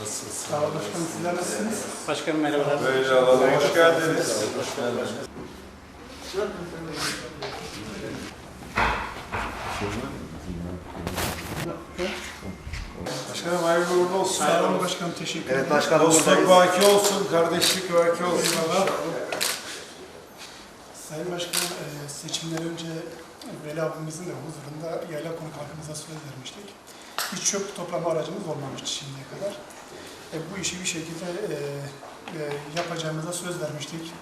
Nasılsınız? Sağ olun başkanım. Sizler nasılsınız? Başkanım merhabalar. Böyle alalım. Hoş geldiniz. Hoş geldiniz. Başkanım hayırlı uğurlu olsun. Sağ olun başkanım. Teşekkür ederim. Evet başkanım Dostluk vaki olsun, kardeşlik vaki olsun. Eyvallah. Sayın Başkanım, e, seçimden önce Veli abimizin de huzurunda yayla konuk halkımıza söz vermiştik. Hiç çöp toplama aracımız olmamıştı şimdiye kadar. E, bu işi bir şekilde e, e, yapacağımıza söz vermiştik.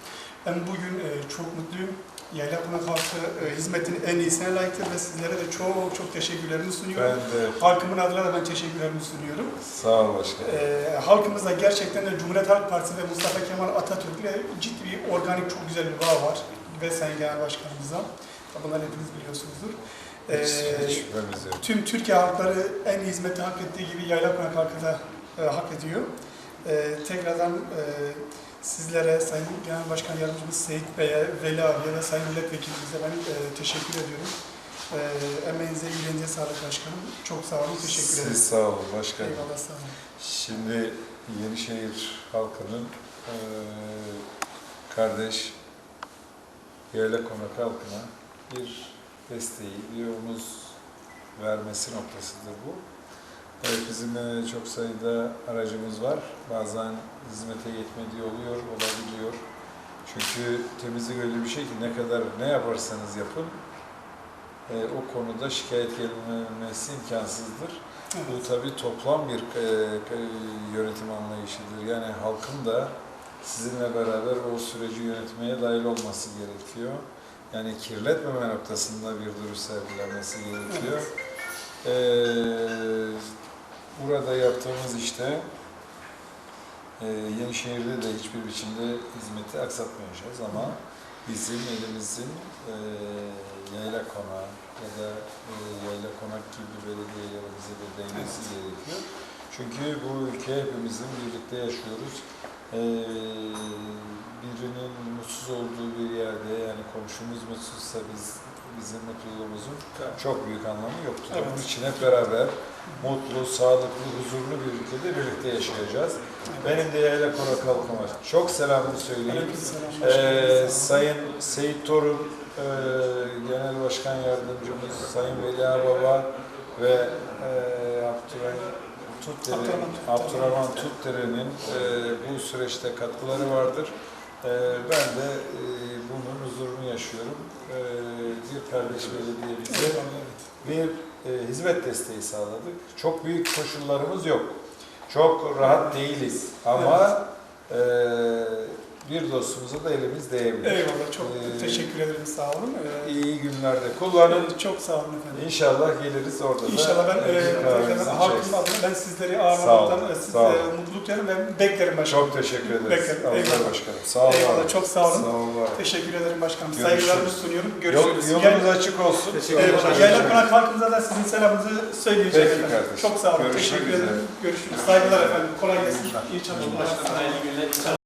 Ben bugün e, çok mutluyum. Yayla konuk halkı e, hizmetin en iyisine layıktır ve sizlere de çok çok teşekkürlerimi Ben sunuyorum. de Halkımın adına da ben teşekkürlerimi sunuyorum. sağ ol başkanım. Ee, halkımızda gerçekten de Cumhuriyet Halk Partisi ve Mustafa Kemal Atatürk'le ciddi bir organik, çok güzel bir bağ var. Ve Sayın Genel Başkanımıza. Bunları hepiniz biliyorsunuzdur. Ee, Hiç, hiç şüphemiz yok. tüm Türkiye halkları en hizmeti hak ettiği gibi Yayla Konak halkı da e, hak ediyor. Ee, tekrardan e, sizlere, Sayın Genel Başkan Yardımcımız Seyit Bey'e, Veli abiye ve Sayın Milletvekilimize ben e, teşekkür ediyorum. Ee, emeğinize, yüreğinize sağlık başkanım. Çok sağ olun, teşekkür ederim. Siz sağ olun başkanım. Eyvallah, sağ olun. Şimdi Yenişehir halkının eee, kardeş Yayla Konak halkına bir desteği, bir omuz vermesi noktasıdır bu. Evet, bizim eee, çok sayıda aracımız var. Bazen hizmete yetmediği oluyor, olabiliyor. Çünkü temizlik öyle bir şey ki ne kadar ne yaparsanız yapın eee, o konuda şikayet gelmesi imkansızdır. Bu tabii toplam bir e, e, yönetim anlayışıdır. Yani halkın da sizinle beraber o süreci yönetmeye dahil olması gerekiyor. Yani kirletmeme noktasında bir duruş sergilenmesi gerekiyor. Ee, burada yaptığımız işte e, Yenişehir'de de hiçbir biçimde hizmeti aksatmayacağız ama bizim elimizin e, yayla konağı ya da e, yayla konak gibi belediyelerimize de değmesi gerekiyor. Çünkü bu ülke hepimizin birlikte yaşıyoruz. E, birinin mutsuz olduğu bir yerde yani komşumuz mutsuzsa biz bizim mutluluğumuzun çok büyük anlamı yoktur. Evet. Bunun için hep beraber mutlu, sağlıklı, huzurlu bir ülkede birlikte yaşayacağız. Benim de yayla konak halkıma çok selamını söyleyeyim. Ee. Sayın Seyit Torun, e, Genel Başkan Yardımcımız, Sayın Veli Baba ve e, Abdurrahman Tutdere. Abdurrahman Tutdere'nin e, bu süreçte katkıları vardır. E, ben de e, bunun huzurunu yaşıyorum. E, bir kardeş belediyemize bir e, hizmet desteği sağladık. Çok büyük koşullarımız yok. Çok rahat değiliz ama bir dostumuza da elimiz değebilir. Eyvallah, çok Ee, teşekkür ederim, sağ olun. Ee, İyi günlerde kullanın. çok sağ olun efendim. İnşallah geliriz orada da. İnşallah ben e, adına ben sizleri ağırlamaktan olun. mutluluk dilerim ve beklerim başkanım. Çok teşekkür ederiz. Beklerim, Allah eyvallah. başkanım. Sağ olun. Eyvallah, çok sağ olun. Sağ olun. Teşekkür ederim başkanım. Görüşürüz. Saygılarımı sunuyorum. Yol, Görüşürüz. yolunuz açık olsun. Eyvallah. Yayla Konak halkımıza da sizin selamınızı söyleyeceğim Peki efendim. kardeşim. Çok sağ olun. Görüşmek Teşekkür ederim. Görüşürüz. Saygılar efendim. Kolay gelsin. İyi çalışmalar. Başkanım hayırlı günler.